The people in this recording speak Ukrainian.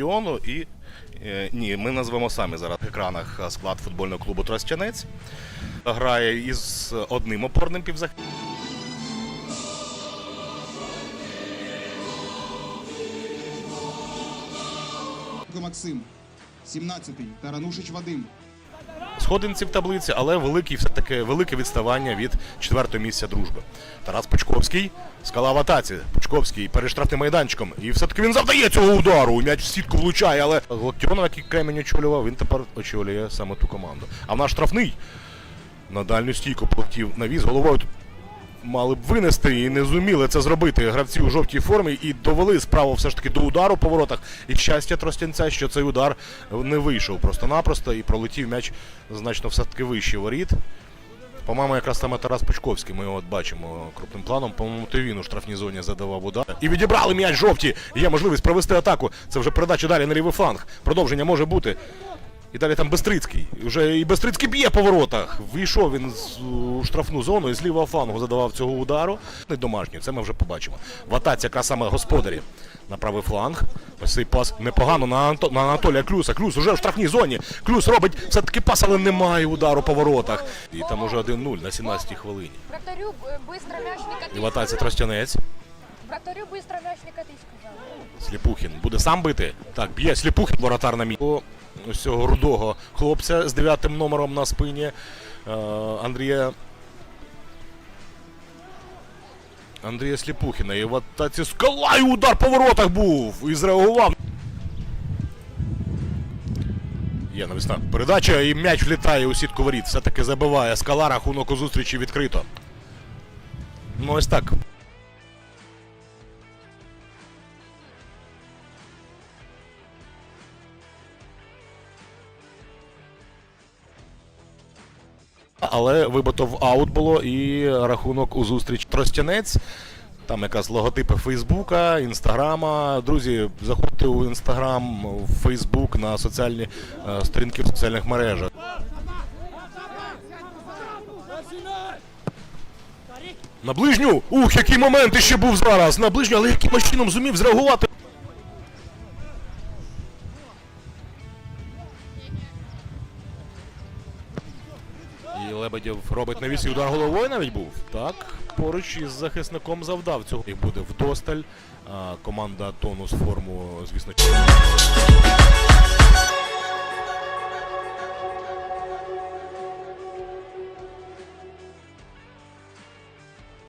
стадіону і. е, Ні, ми назвемо самі зараз в екранах е, склад футбольного клубу Тростянець. Грає із одним опорним півзахисником. Максим, 17-й, Таранушич Вадим. Сходинці в таблиці, але великий все-таки велике відставання від четвертого місця дружби. Тарас Пучковський, скала в атаці. Пучковський перед штрафним майданчиком. І все-таки він завдає цього удару. М'яч в сітку влучає, але Локтіонов, який Кремінь очолював, він тепер очолює саме ту команду. А в наш штрафний на дальню стійку полетів навіз головою. Мали б винести і не зуміли це зробити гравці у жовтій формі і довели справу все ж таки до удару по воротах. І щастя Тростянця, що цей удар не вийшов просто-напросто і пролетів м'яч значно все-таки вище воріт. По-моєму, якраз саме Тарас Пучковський, ми його от бачимо крупним планом. По-моєму, то він у штрафній зоні задавав удар. І відібрали м'яч жовті. Є можливість провести атаку. Це вже передача далі на лівий фланг. Продовження може бути. І далі там Бестрицький. Вже і Бестрицький б'є по воротах. Вийшов він з у штрафну зону і з лівого флангу задавав цього удару. Не домашній, це ми вже побачимо. В атаці якраз саме господарі на правий фланг. Ось цей пас непогано на, Анто... на Анатолія Клюса. Клюс уже в штрафній зоні. Клюс робить все-таки пас, але немає удару по воротах. І там уже 1-0 на 17-й хвилині. Вратарю э, быстро мяч не катись. І в атаці Тростянець. Вратарю быстро мяч не катись, сказал. Сліпухін буде сам бити. Так, б'є Сліпухін, воротар на місці. Ось цього рудого хлопця з дев'ятим номером на спині. Е, Андрія. Андрія Сліпухіна. І в атаці скала і удар по воротах був. І зреагував. Є навісна передача і м'яч влітає у сітку воріт. Все-таки забиває скала, рахунок у зустрічі відкрито. Ну ось так. Але вибито в аут було і рахунок у зустріч Тростянець. Там якраз логотипи Фейсбука, Інстаграма. Друзі, заходьте у Інстаграм, в Фейсбук на соціальні е, сторінки в соціальних мережах. На ближню! Ух, який момент іще був зараз! На ближню, але яким чином зумів зреагувати? І Лебедєв робить навіс і удар головою навіть був. Так, поруч із захисником завдав цього. І буде вдосталь. Команда тонус форму, звісно.